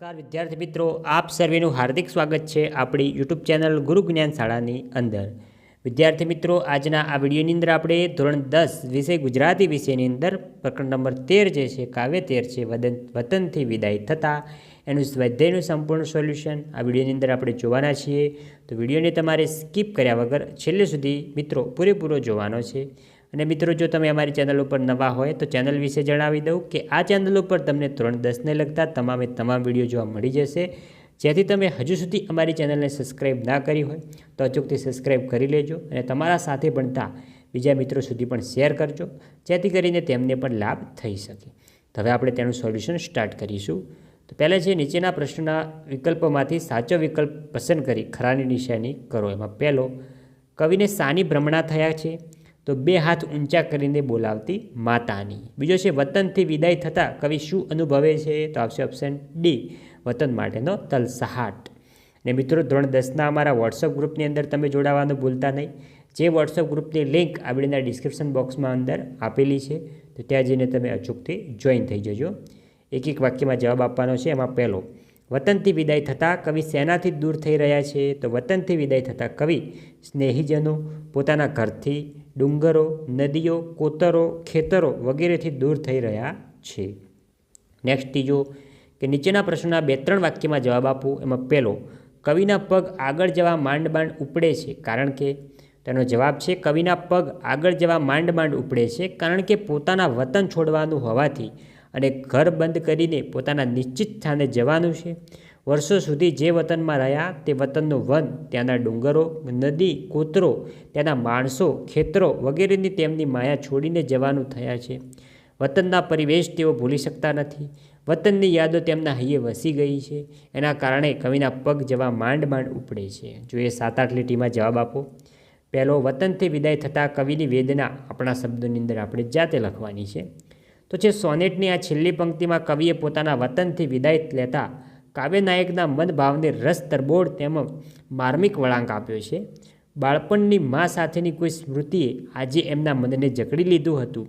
નમસ્કાર, વિદ્યાર્થી મિત્રો. આપ સર્વેનું હાર્દિક સ્વાગત છે આપણી યુટ્યુબ ચેનલ ગુરુ જ્ઞાન શાળાની અંદર. વિદ્યાર્થી મિત્રો, આજના આ વિડીયોની અંદર આપણે ધોરણ દસ વિષય ગુજરાતી વિષયની અંદર, પ્રકરણ નંબર તેર જે છે, કાવ્ય તેર છે, વદન, વતનથી વિદાય થતાં, એનું સ્વાધ્યાયનું સંપૂર્ણ સોલ્યુશન આ વિડીયોની અંદર આપણે જોવાના છીએ. તો વિડીયોને તમારે સ્કીપ કર્યા વગર છેલ્લે સુધી મિત્રો પૂરેપૂરો જોવાનો છે. અને મિત્રો, જો તમે અમારી ચેનલ ઉપર નવા હોય તો ચેનલ વિશે જણાવી દઉં કે આ ચેનલ ઉપર તમને ધોરણ દસને લગતા તમામે તમામ વીડિયો જોવા મળી જશે. જેથી તમે હજુ સુધી અમારી ચેનલને સબસ્ક્રાઈબ ના કરી હોય તો અચૂકથી સબસ્ક્રાઈબ કરી લેજો અને તમારા સાથે ભણતા બીજા મિત્રો સુધી પણ શેર કરજો, જેથી કરીને તેમને પણ લાભ થઈ શકે. તો હવે આપણે તેનું સોલ્યુશન સ્ટાર્ટ કરીશું. તો પહેલાં છે નીચેના પ્રશ્નના વિકલ્પોમાંથી સાચો વિકલ્પ પસંદ કરી, ખરાની નિશાની કરો. એમાં પહેલો, કવિને સાની ભ્રમણા થયા છે? તો બે હાથ ઊંચા કરીને બોલાવતી માતાની. બીજો છે, વતનથી વિદાય થતાં કવિ શું અનુભવે છે? તો આવશે ઓપ્શન ડી વતન માટેનો તલસહાટ. ને મિત્રો, ધોરણ દસના અમારા વોટ્સઅપ ગ્રુપની અંદર તમે જોડાવાનું ભૂલતા નહીં. જે વોટ્સઅપ ગ્રુપની લિંક આપણીના ડિસ્ક્રિપ્શન બોક્સમાં અંદર આપેલી છે, તો ત્યાં જઈને તમે અચૂકથી જોઈન થઈ જજો. એક એક વાક્યમાં જવાબ આપવાનો છે, એમાં પહેલો, વતનથી વિદાય થતાં કવિ સેનાથી દૂર થઈ રહ્યા છે? તો વતનથી વિદાય થતાં કવિ સ્નેહીજનો પોતાના ઘરથી ડુંગરો, નદીઓ, કોતરો, ખેતરો વગેરેથી દૂર થઈ રહ્યા છે. નેક્સ્ટ ત્રીજો કે નીચેના પ્રશ્નના બે ત્રણ વાક્યમાં જવાબ આપો. એમાં પહેલો, કવિના પગ આગળ જવા માંડ માંડ ઉપડે છે કારણ કે? તેનો જવાબ છે, કવિના પગ આગળ જવા માંડ માંડ ઉપડે છે કારણ કે પોતાના વતન છોડવાનું હોવાથી અને ઘર બંધ કરીને પોતાના નિશ્ચિત સ્થાને જવાનું છે. વર્ષો સુધી જે વતનમાં રહ્યા, તે વતનનું વન, ત્યાંના ડુંગરો, નદી, કોતરો, ત્યાંના માણસો, ખેતરો વગેરેની તેમની માયા છોડીને જવાનું થયા છે. વતનના પરિવેશ તેઓ ભૂલી શકતા નથી. વતનની યાદો તેમના હૈયે વસી ગઈ છે. એના કારણે કવિના પગ જવા માંડ માંડ ઉપડે છે. જો એ સાત આઠ લીટીમાં જવાબ આપો. પહેલો, વતનથી વિદાય થતાં કવિની વેદના આપણા શબ્દોની અંદર આપણે જાતે લખવાની છે. તો છે સોનેટની આ છેલ્લી પંક્તિમાં કવિએ પોતાના વતનથી વિદાય લેતા કાવ્યનાયકના મન ભાવને રસ તરબોળ તેમજ માર્મિક વળાંક આપ્યો છે. બાળપણની મા સાથેની કોઈ સ્મૃતિએ આજે એમના મનને જકડી લીધું હતું.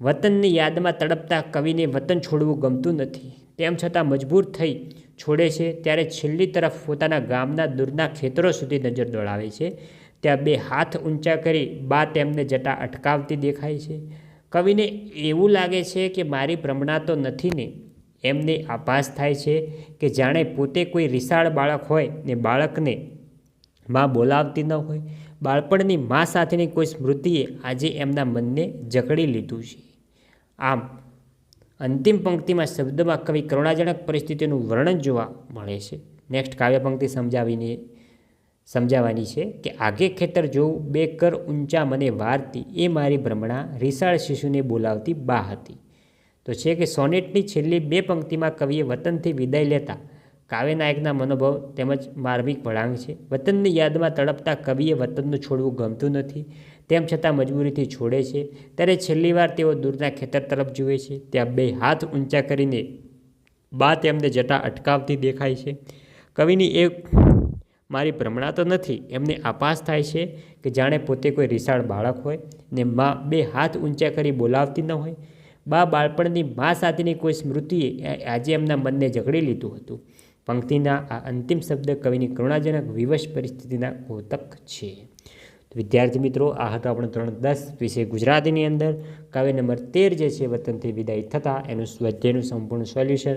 વતનની યાદમાં તડપતા કવિને વતન છોડવું ગમતું નથી. તેમ છતાં મજબૂર થઈ છોડે છે ત્યારે છેલ્લી તરફ પોતાના ગામના દૂરના ખેતરો સુધી નજર દોડાવે છે. ત્યાં બે હાથ ઊંચા કરી બા તેમને જટા અટકાવતી દેખાય છે. કવિને એવું લાગે છે કે મારી ભ્રમણા તો નથી ને એમને આભાસ થાય છે કે જાણે પોતે કોઈ રિસાળ બાળક હોય ને બાળકને માં બોલાવતી ન હોય. બાળપણની મા સાથેની કોઈ સ્મૃતિએ આજે એમના મનને જકડી લીધું છે. આમ, અંતિમ પંક્તિમાં શબ્દમાં કવિ કરુણાજનક પરિસ્થિતિનું વર્ણન જોવા મળે છે. નેક્સ્ટ કાવ્ય પંક્તિ સમજાવીને, સમજાવવાની છે કે આગે ખેતર જોવું બે કર ઊંચા મને વારતી, એ મારી ભ્રમણા રિસાળ શિશુને બોલાવતી બા હતી. તો છે કે સોનેટની છેલ્લી બે પંક્તિમાં કવિએ વતનથી વિદાય લેતા કાવ્યનાયકના મનોભાવ તેમજ માર્મિક વળાંક છે. વતનની યાદમાં તડપતા કવિએ વતનનું છોડવું ગમતું નથી, તેમ છતાં મજબૂરીથી છોડે છે. ત્યારે છેલ્લી વાર તેઓ દૂરના ખેતર તરફ જુએ છે. ત્યાં બે હાથ ઊંચા કરીને બા તેમને જટા અટકાવતી દેખાય છે. કવિની એ મારી ભ્રમણા તો નથી, એમને આપાસ થાય છે કે જાણે પોતે કોઈ રિસાળ બાળક હોય ને મા બે હાથ ઊંચા કરી બોલાવતી ન હોય. બા બાળપણની મા સાથેની કોઈ સ્મૃતિએ આજે એમના મનને ઝઘડી લીધું હતું. પંક્તિના આ અંતિમ શબ્દ કવિની કરુણાજનક વિવશ પરિસ્થિતિના કોતક છે. વિદ્યાર્થી મિત્રો, આ હતો આપણો ધોરણ દસ વિષય ગુજરાતીની અંદર. કાવ્ય નંબર તેર જે છે, વતનથી વિદાય થતાં એનું સ્વાધ્યાયનું સંપૂર્ણ સોલ્યુશન.